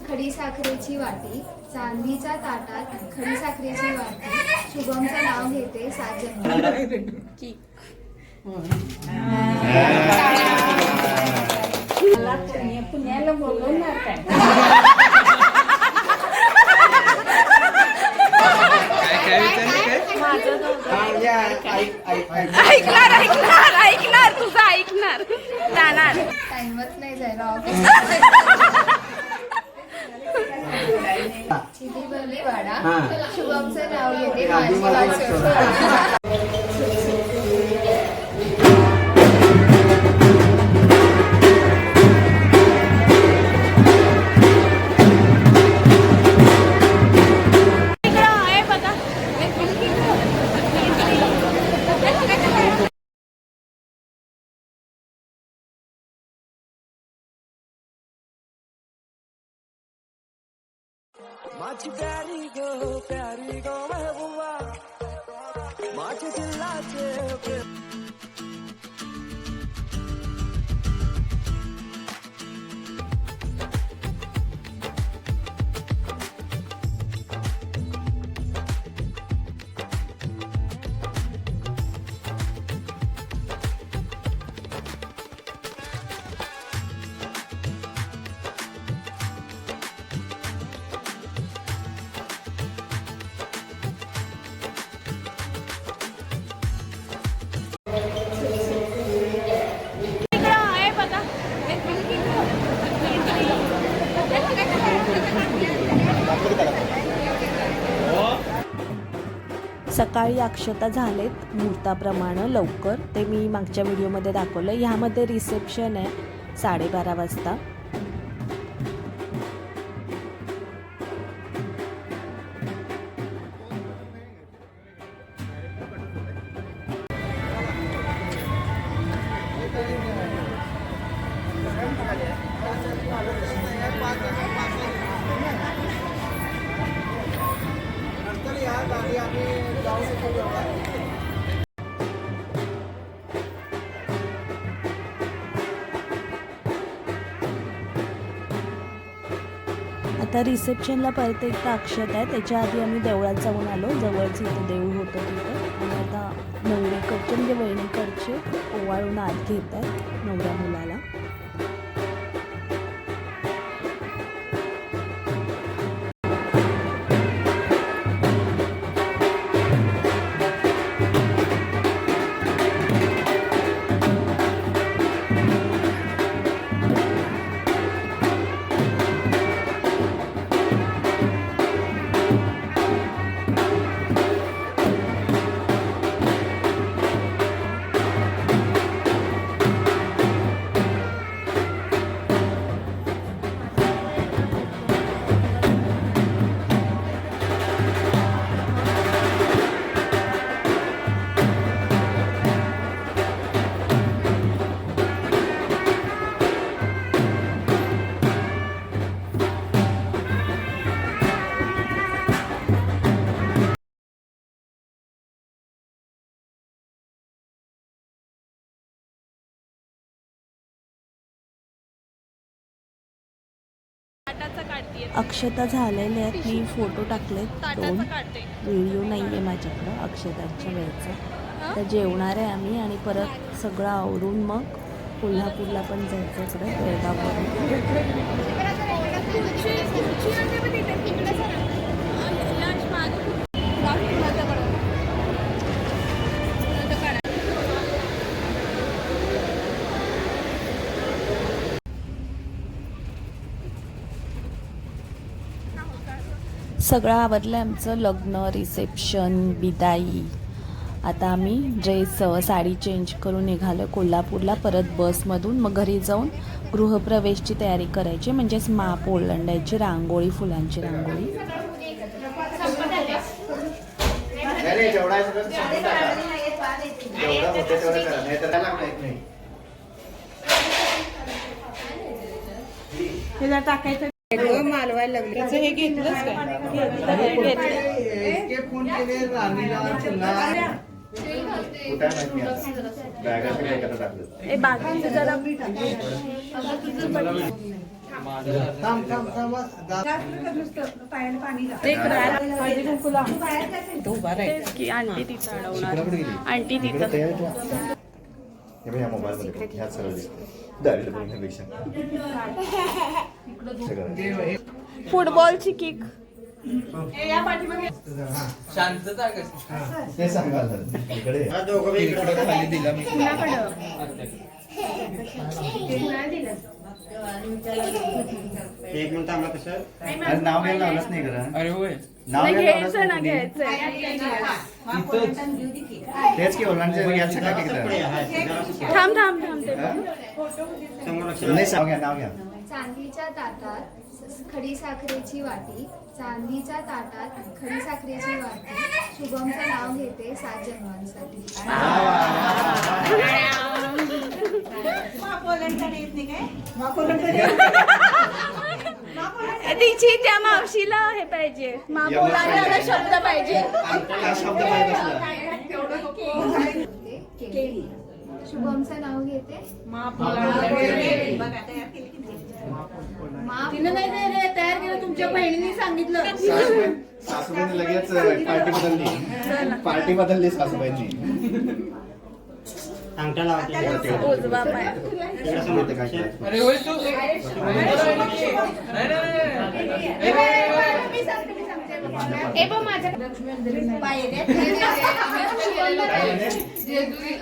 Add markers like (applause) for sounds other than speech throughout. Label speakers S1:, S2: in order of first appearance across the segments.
S1: खडी साखरेची वाटी चांदीच्या ताटात खडी साखरेची वाटी. शुभमचं नाव घेते सात जन्म
S2: पुण्याला बोलवणार काय
S3: ऐकणार ऐकणार ऐकणार तुझं ऐकणार. जाणार.
S1: टाइमच नाही जायला. (laughs) चिली वाडा शुभमचं नाव घेते माझी
S4: सकाळी अक्षता झालेत. मुहूर्ताप्रमाणे लवकर. ते मी मागच्या व्हिडिओमध्ये दाखवलं ह्यामध्ये रिसेप्शन आहे साडेबारा वाजता. आता रिसेप्शनला परत एकदा अक्षत आहे. त्याच्या आधी आम्ही देवळात जाऊन आलो. जवळच इथं देऊळ होतं तिथं. आणि आता नवरीकडचे म्हणजे वहिनीकडचे ओवाळून आत घेत आहेत नवऱ्या मुलाला. अक्षता झालेल्या आहेत. मी फोटो टाकलेत दोन. व्हिडिओ नाही आहे माझ्याकडं अक्षतांच्या वेळेचा. तर जेवणार आहे आम्ही आणि परत सगळं आवरून मग कोल्हापूरला पण जायचं इकडं. बेळगाववरून. सगळं आवडलं आमचं लग्न रिसेप्शन विदाई आता आम्ही ड्रेस साडी चेंज करून निघालो कोल्हापूरला परत बसमधून मग घरी जाऊन गृहप्रवेशची तयारी करायची म्हणजेच माप ओलांडायची रांगोळी फुलांची रांगोळी.
S2: टाकायचं मालवायला लागले. त्याचं हे घेतलंच काय?
S3: बाकीचं जरा की आंटी तिथं अडवणार. आंटी तिथं.
S5: हे बघ, ह्या मोबाईल मध्ये बघ, ह्यात सरळ दिसतं. डायरेक्ट बघण्यापेक्षा सगळं.
S3: फुटबॉलची किक
S5: ते सांगाल इकडे
S6: एक मिनिट थांबा तसं.
S5: नाव घ्यायला लावलंच नाही करा
S7: अरे होय.
S3: घ्यायचं ना. घ्यायचं.
S5: तेच की ओलांडचे का
S3: थांब थांब थांब.
S5: नाही घ्या नाव घ्या.
S1: चांदीच्या ताटात स- खडी साखरेची वाटी चांदीच्या ताटात खडी साखरेची वाटी. शुभमचं नाव घेते सात जन्मांसाठी. (laughs)
S3: तिची त्या मावशीला हे पाहिजे. मा बोलायला शब्द पाहिजे.
S5: हा शब्द माहीत असला.
S1: शुभमचं नाव घेते. मा
S2: तयार केलं तुमच्या बहिणीने सांगितलं.
S5: सासूबाई सासूबाईने लगेच पार्टी बदलली. पार्टी बदलली सासूबाईंनी.
S6: अंगठा
S5: काय
S7: अरे होय तू. (laughs)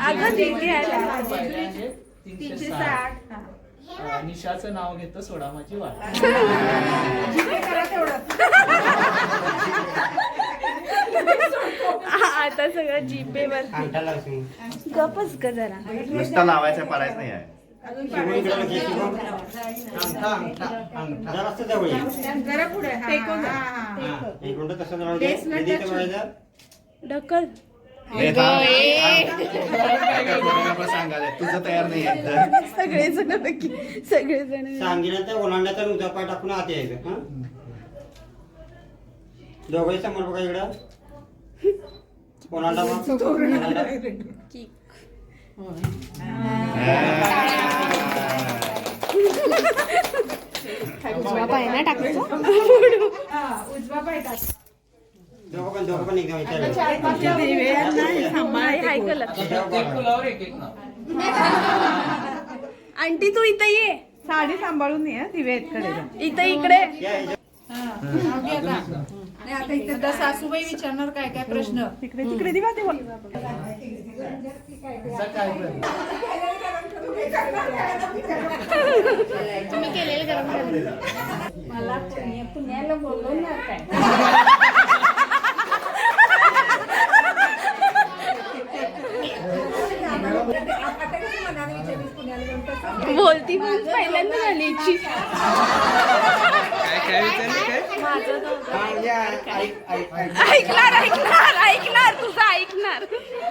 S3: अगं
S7: तीनशे साठ. अं, निशाचं नाव घेतं सोडा माझी वाट.
S3: आता सगळं जीपे वर
S6: अंगठा
S3: गपच ग जरा.
S5: नुसता लावायचं पडायचं नाही आहे.
S6: शिवून इकडे लक्ष शिवून अंगठा अंगठा अंगठा जरासं जवळ ये.
S2: जरा पुढे हा, हा, हा.
S6: हा, एक मिनिट तसंच राहू दे दीदी इथं. बघायचं.
S3: ढकल.
S5: तुझं तयार नाही आहे तर.
S3: सगळेजण नक्की सगळेजण.
S6: सांगितलं तर ओलांड्याचा उद्या पाय टाकून आत यायचं हा? समोर बघा इकडं. ओलांडा ओलांडा. दोघं पण दोघं पण एकदम
S3: नाही ऐकलं
S7: एक फुलावर एक एक नाव (laughs)
S3: आंटी तू इथं ये.
S2: साडी सांभाळून ये दिवे कडे
S3: इथं इकडे.
S2: आता. इथं सासूबाई विचारणार काय काय प्रश्न. तिकडे तिकडे दिवा दिवा. (laughs) (laughs)
S3: बोलती पण पहिल्यांदा झाली. ऐकणार ऐकणार ऐकणार तुझं ऐकणार.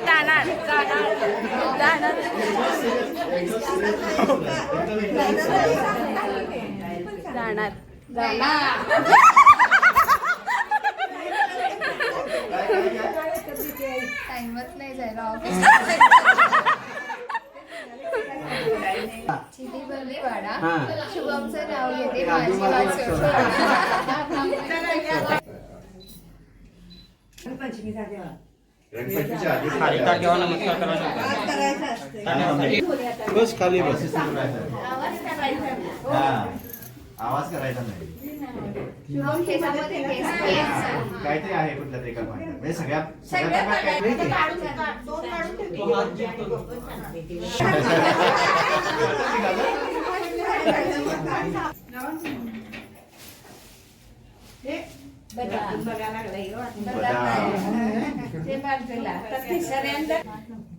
S3: जाणार जाणार. जाणार. जाणार. (laughs)
S1: टाइमच नाही जायला. ऑफिस (laughs) चिली भरली वाडा. शुभमचं नाव घेते माझी वाट सोड.
S5: गणपतीच्या आधी
S6: खाली ताट ठेवा नमस्कार करा. बस खाली बस.
S5: आवाज करायचा नाही.
S1: शुभम केसामध्ये केस केस.
S5: काहीतरी आहे कुठल्या तरी कल्पना म्हणजे सगळ्या
S1: सगळ्या
S5: सगळ्या
S1: पदार्थ
S5: ते.
S1: काढून टाका. दोन काढून ठेव.
S7: तो हात जिंकतो
S2: दाखव दे नुसतं असं काय सापडलं
S5: हा, ते हातानं, हा.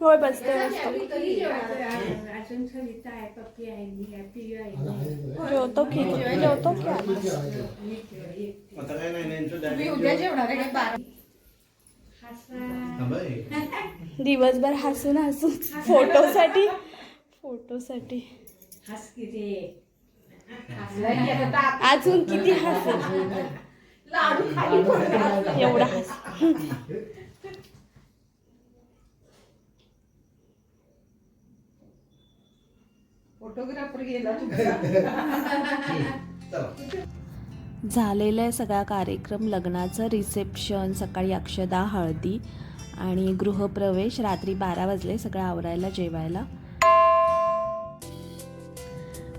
S3: होय बसते? जेवतो की जेवतो की दिवसभर हसून हसून (laughs) फोटोसाठी फोटोसाठी. अजून किती
S2: पडतात.
S3: एवढा हस.
S2: फोटोग्राफर गेला तुमचा.
S4: झालेला आहे सगळा कार्यक्रम लग्नाचं रिसेप्शन सकाळी अक्षदा हळदी आणि गृहप्रवेश रात्री बारा वाजले सगळं आवरायला जेवायला.